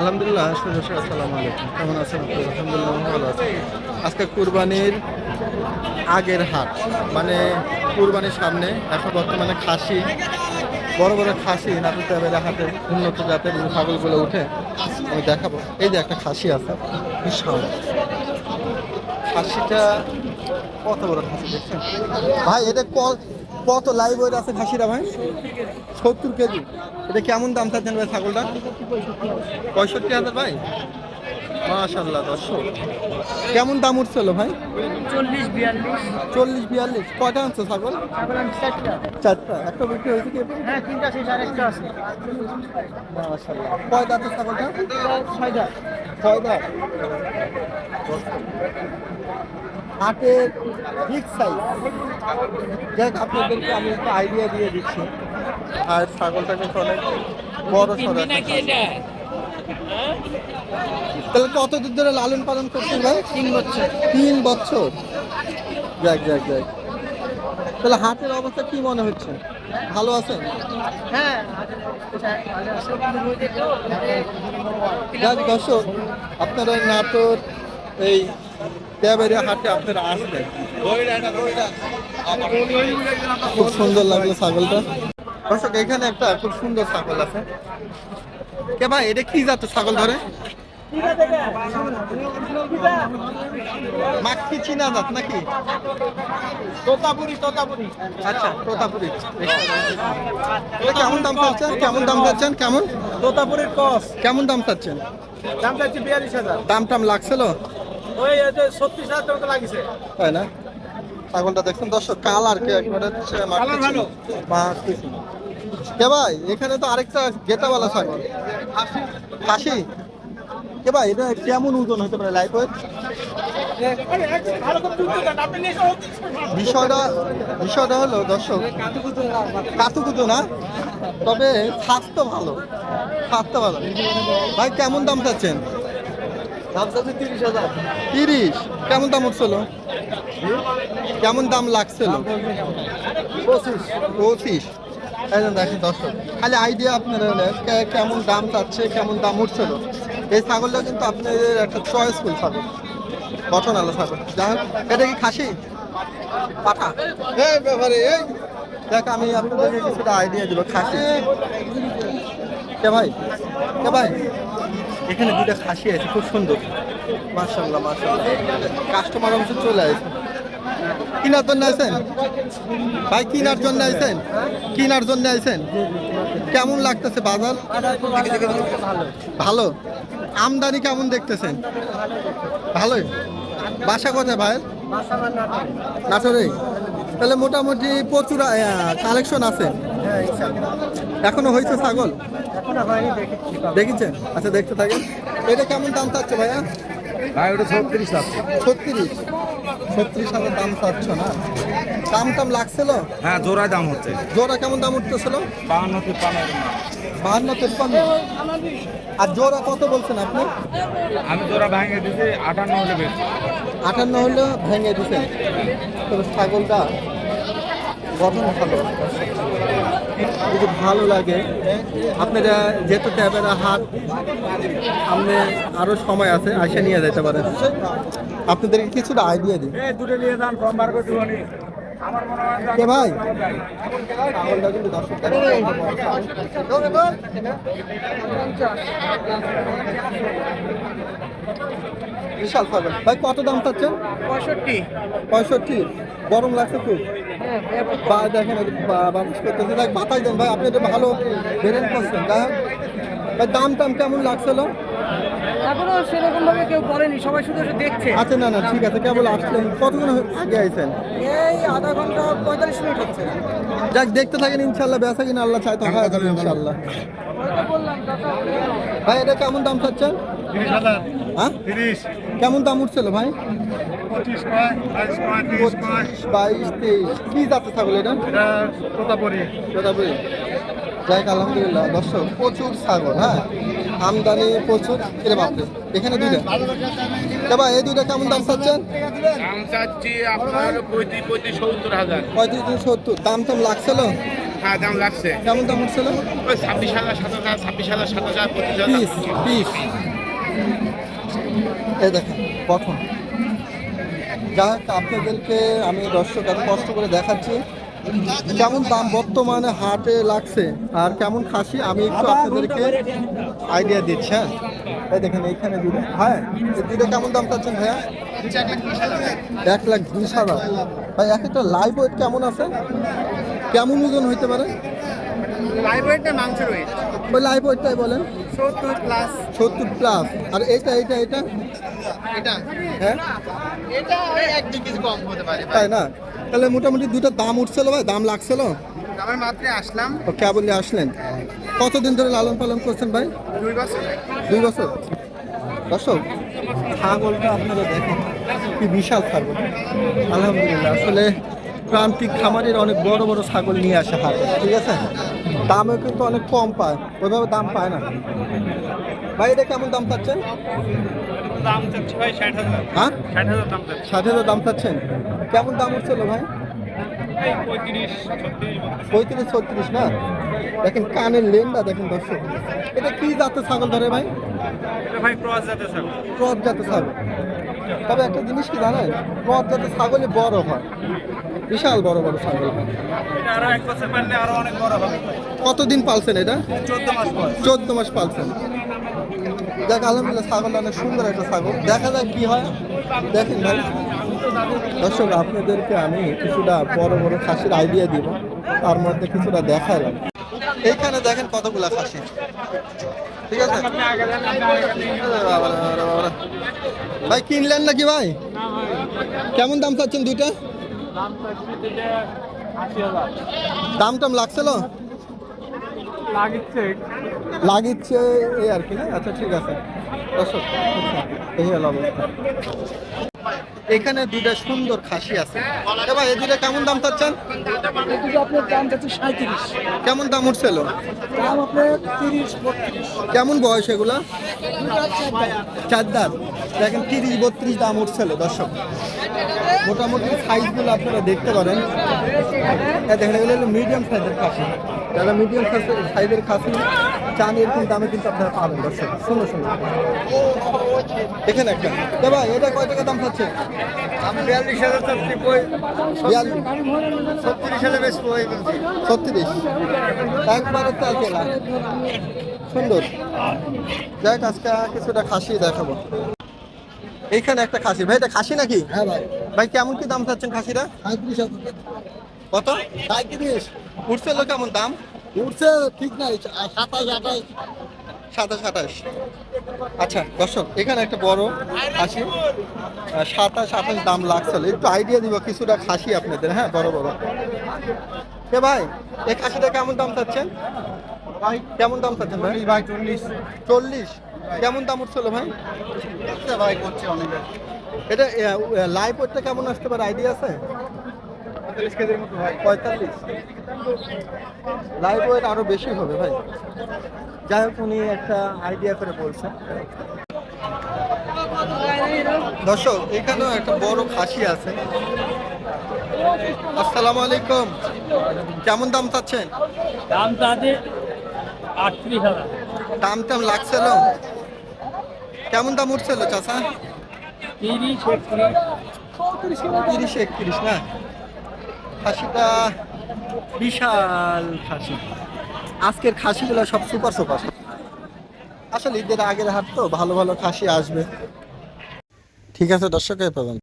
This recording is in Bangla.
আলহামদুলিল্লাহ আসসালামু আলাইকুম। কেমন আছেন? আলহামদুলিল্লাহ, ভালো আছি। আজকে কুরবানির আগের হাট মানে কুরবানির সামনে, এখন বর্তমানে খাসি, বড় বড় খাসি বেড়ে হাটে উন্নত জাতের ছাগলগুলো উঠে, আমি দেখাবো। এই যে একটা খাসি আছে, বিশাল। খাসিটা কত বড় খাসি দেখছেন? ভাই, এটা কত লাইভ ওয়েট আছে খাসিটা ভাই? সত্তর কেজি। এটা কেমন দাম চাচ্ছেন ভাই ছাগলটা? পঁয়ষট্টি হাজার ভাই। মাশাল্লাহ দর্শক। কেমন দাম উঠছিল ভাই? চল্লিশ বিয়াল্লিশ। চল্লিশ বিয়াল্লিশ। কয়টা আনছো ছাগল? চারটা। একটা বিক্রি হয়েছে কি? এবার? হ্যাঁ তিনটা শেষ আর একটা আছে। মাশাল্লাহ কয় দাঁতের ছাগলটা? ছয়টা ছয় দাঁত। হাটের বিগ সাইজ যাক আপনাদেরকে আমি একটু আইডিয়া দিয়ে দিচ্ছি। আর ছাগলটা কিন্তু অনেক বড় সড়ো। তাহলে কতদিন ধরে লালন পালন করছেন ভাই তিন বছর। তিন বছর। যাক যাক যাক। তাহলে হাটের অবস্থা কি মনে হচ্ছে? ভালো আছেন হ্যাঁ। যাক দর্শক আপনারা নাটোর এই দেবারিয়া হাটে আপনারা আসবেন। খুব সুন্দর লাগল ছাগলটা। দর্শক এখানে একটা খুব সুন্দর ছাগল আছে। কে ভাই এটা কি জাতের ছাগল ধরে? মাক্কি চীনা জাত নাকি? তোতাপুরি তোতাপুরি। আচ্ছা তোতাপুরি। কেমন দাম চাচ্ছেন? কেমন দাম চাচ্ছেন? কেমন? তোতাপুরির কস। কেমন দাম চাচ্ছেন? দাম চাচ্ছি বিয়াল্লিশ হাজার। দাম টাম লাগছিল তাই না? ছাগলটা দেখছেন? দর্শক কালার কে একবারে। কে ভাই এখানে তো আরেকটা গেটাওয়ালা ছাগল। হাসি কে ভাই এটা কেমন ওজন হতে পারে লাইফ এসে বিষয়টা বিষয়টা হলো দর্শক কাতুকুতু না। তবে স্বাস্থ্য ভালো। স্বাস্থ্য ভালো। ভাই কেমন দাম চাচ্ছেন? তিরিশ কেমন দাম উঠছিল? কেমন দাম লাগছিল? পঁচিশ। যে দেখেন দর্শক খালি আইডিয়া আপনারা কেমন দাম চাচ্ছে কেমন দাম উঠছিল? এই ছাগলটা কিন্তু আপনাদের একটা চয়েসফুল ছাগল। গঠন আলো ছাগল। যাই হোক এটা কি খাসি? পাঠা? এই ব্যাপারে এই। দেখ আমি আপনাদেরকে কিছুটা আইডিয়া দিব খাসি। কে ভাই? কে ভাই? এখানে দুটা খাসি আছে, খুব সুন্দর। মার্শাল্লাহ মার্শাল্লাহ কাস্টমার অংশ চলে আসে কিনার জন্য আইছেন? ভাই, কিনার জন্য আইছেন? কিনার জন্য আইছেন? কেমন লাগতেছে বাজার? ভালো। আমদানি কেমন দেখতেছেন? ভালোই। বাসা কোথায় ভাই নাটোরে। তাহলে মোটামুটি প্রচুর কালেকশন আছে। এখনও হয়েছে ছাগল? দেখেছেন? আচ্ছা দেখতে থাকেন। এটা কেমন দাম চাচ্ছে ভাইয়া? ভাই ওটা ছত্রিশ আছে ছত্রিশ? ছত্রিশ হাজার দাম চাচ্ছ না? দাম টাম লাগছিল? হ্যাঁ জোড়ায় দাম হচ্ছে। জোড়া কেমন দাম উঠতেছিল? বাহান্ন তিপ্পান্ন বাহান্ন তেপ্পান্ন? আর জোড়া কত বলছেন আপনি? আমি জোড়া ভেঙে দিয়েছি আটান্ন হলে বেশ আটান্ন হলে ভেঙে দিতেন তবে ছাগলটা গঠন ভালো। যদি ভালো লাগে আপনারা যেহেতু ট্যাবেরা হাট আপনি আরও সময় আছে আসে নিয়ে যেতে পারেন। আপনাদেরকে কিছুটা আইডিয়া মনে হয় কে ভাই? দর্শক বিশাল ভাই কত দাম চাচ্ছেন? পঁয়ষট্টি। পঁয়ষট্টি। গরম লাগছে খুব। বা দেখেন বাতাস করতেছে দেখ বাতাস দেন ভাই আপনি এটা ভালো বেরেন করছেন। ভাই দাম টাম কেমন লাগছিল এখনও সেরকম ভাবে কেউ বলেনি সবাই শুধু দেখছে। আচ্ছা না না ঠিক আছে কেবল আসলেন। কতক্ষণ আগে আইছেন এই আধা ঘণ্টা পঁয়তাল্লিশ মিনিট হচ্ছে। যাক দেখতে থাকেন ইনশাল্লাহ বেচা কিনা আল্লাহ চাই তো হয় ইনশাল্লাহ। ভাই এটা কেমন দাম চাচ্ছেন? হ্যাঁ? কেমন দাম উঠছিল ভাই? বাইশ তেইশ। কি যাচ্ছে ছাগল এটা? এটা তোতাপুরি। তোতাপুরি। যাই আলহামদুলিল্লাহ। দর্শক প্রচুর ছাগল হ্যাঁ? আমদানি প্রচুর। এরে বাপরে এখানে দুইটা। এবার এই দুইটা কেমন দাম চাচ্ছেন? দাম চাচ্ছি আপনার পঁয়ত্রিশ পঁয়ত্রিশ সত্তর হাজার। পঁয়ত্রিশ সত্তর। দাম টাম লাগছিল হ্যাঁ দাম লাগছে। কেমন দাম উঠছিল? ছাব্বিশ হাজার সাত হাজার ছাব্বিশ হাজার সাত হাজার পঁচিশ হাজার। Piece piece. এই দেখেন গঠন। যা আপনাদেরকে আমি দর্শক এত কষ্ট করে দেখাচ্ছি কেমন দাম বর্তমানে হাটে লাগছে আর কেমন খাসি আমি একটু আপনাদেরকে আইডিয়া দিচ্ছি হ্যাঁ? এই দেখেন এইখানে দুটো। হ্যাঁ দুটো কেমন দাম চাচ্ছেন ভাইয়া? এক লাখ বিশ হাজার। ভাই এক একটা লাইভ ওয়েট কেমন আছে? কেমন ওজন হইতে পারে? লাইভ ওয়েটটা মাংসের ওয়েট ওই লাইভ ওয়েটটাই বলেন। সত্তর প্লাস সত্তর প্লাস আর এটা এটা এটা? এটা। হ্যাঁ? এটা এক দুই কেজি কম হতে পারে তাই না? তাহলে মোটামুটি দুটো দাম উঠছিল ভাই দাম লাগছিল আমার মাত্র আসলাম। ও কেবলই আসলেন। কতদিন ধরে লালন পালন করছেন ভাই? দুই বছর। দুই বছর? দর্শক ছাগলটা আপনারা দেখেন কি বিশাল ছাগল। আলহামদুলিল্লাহ আসলে প্রান্তিক খামারের অনেক বড় বড় ছাগল নিয়ে আসে হাটে ঠিক আছে? দামও কিন্তু অনেক কম পায়। ওইভাবে দাম পায় না। ভাই এটা কেমন দাম পাচ্ছেন দাম চাচ্ছি ভাই ষাট হাজার। হ্যাঁ? ষাট হাজার দাম চাচ্ছি। ষাট হাজার দাম পাচ্ছেন কেমন দাম উঠছিল ভাই? পঁয়ত্রিশ ছত্রিশ না? দেখেন কানের লেনটা দেখেন দর্শক। এটা কি জাতের ছাগল ধরে ভাই? ক্রস জাতের ছাগল। ক্রস জাতের ছাগল। তবে একটা জিনিস কি জানেন? ক্রস জাতের ছাগলে বড় হয়। বিশাল বড় বড় ছাগল। কতদিন পালছেন এটা? চোদ্দ মাস পালছেন। দেখ আলহামদুলিল্লাহ ছাগলটা অনেক সুন্দর একটা ছাগল। দেখা যাক কি হয়। দেখেন ভাই। দর্শক আপনাদেরকে আমি কিছুটা বড় বড় খাসির আইডিয়া দিব। তার মধ্যে কিছুটা দেখালাম এইখানে দেখেন কতগুলা খাসি। ঠিক আছে। ভাই কিনলেন নাকি ভাই? কেমন দাম চাচ্ছেন দুইটা? দাম টাম লাগছিল লাগিচ্ছে। লাগিচ্ছে এই আর কি না? আচ্ছা ঠিক আছে। এই হলো অবস্থা। এখানে দুইটা সুন্দর খাসি আছে। এবার এই দুইটা কেমন দাম চাচ্ছেন? আপনার দাম যাচ্ছে সাঁত্রিশ কেমন দাম উঠছিল? দাম আপনার তিরিশ কেমন বয়স এগুলা? চার দাঁত দেখেন তিরিশ বত্রিশ দাম উঠছিল দর্শক। মোটামুটি সাইজগুলো আপনারা দেখতে পারেন। দেখেন এগুলো হলো মিডিয়াম সাইজের খাসি। যারা মিডিয়াম সাইজের খাসি চান এরকম দামে কিন্তু আপনারা পাবেন দর্শক। শুনো শুনো এখানে একটা। এ ভাই এটা কয় টাকা দাম আমি বিয়াল্লিশ হাজার ছত্রিশ হাজার ছত্রিশ। একবারে তাল কেলা সুন্দর। যাক আজকে কিছুটা খাসি দেখাবো। এইখানে একটা খাসি। ভাই এটা খাসি নাকি? হ্যাঁ ভাই। ভাই কেমন কি দাম চাচ্ছেন খাসিটা? কত? সাঁত্রিশ। উঠছিল কেমন দাম? উঠছে ঠিক নাই সাতাশ আঠাশ। সাতাশ আঠাশ। আচ্ছা দর্শক এখানে একটা বড় খাসি সাতাশ আঠাশ দাম লাগছিল। একটু আইডিয়া দিব কিছুটা খাসি আপনাদের হ্যাঁ বড় বড়। এ ভাই এই খাসিটা কেমন দাম চাচ্ছেন? ভাই কেমন দাম চাচ্ছেন ভাই? ভাই চল্লিশ। চল্লিশ? কেমন দাম উঠছিল ভাই? ভাই করছে অনেক। এটা লাইভ ওয়েটটা কেমন আসতে পারে? আইডিয়া আছে? পঁয়তাল্লিশ কেজির মতো ভাই পঁয়তাল্লিশ। লাইভ ওয়েট আরও বেশি হবে ভাই। যাই হোক উনি একটা আইডিয়া করে বলছেন। দর্শক এখানেও একটা বড় খাসি আছে। আসসালামু আলাইকুম। কেমন দাম চাচ্ছেন? দাম তাদের আটত্রিশ হাজার। দাম টাম লাগছিল কেমন দাম উঠছিল চাচা? তিরিশ একত্রিশ। তিরিশ একত্রিশ না? খাসিটা বিশাল খাসি। আজকের খাসিগুলো সব সুপার সুপার আসলে ঈদের আগের হাত তো ভালো ভালো খাসি আসবে। ঠিক আছে, দর্শক পাবেন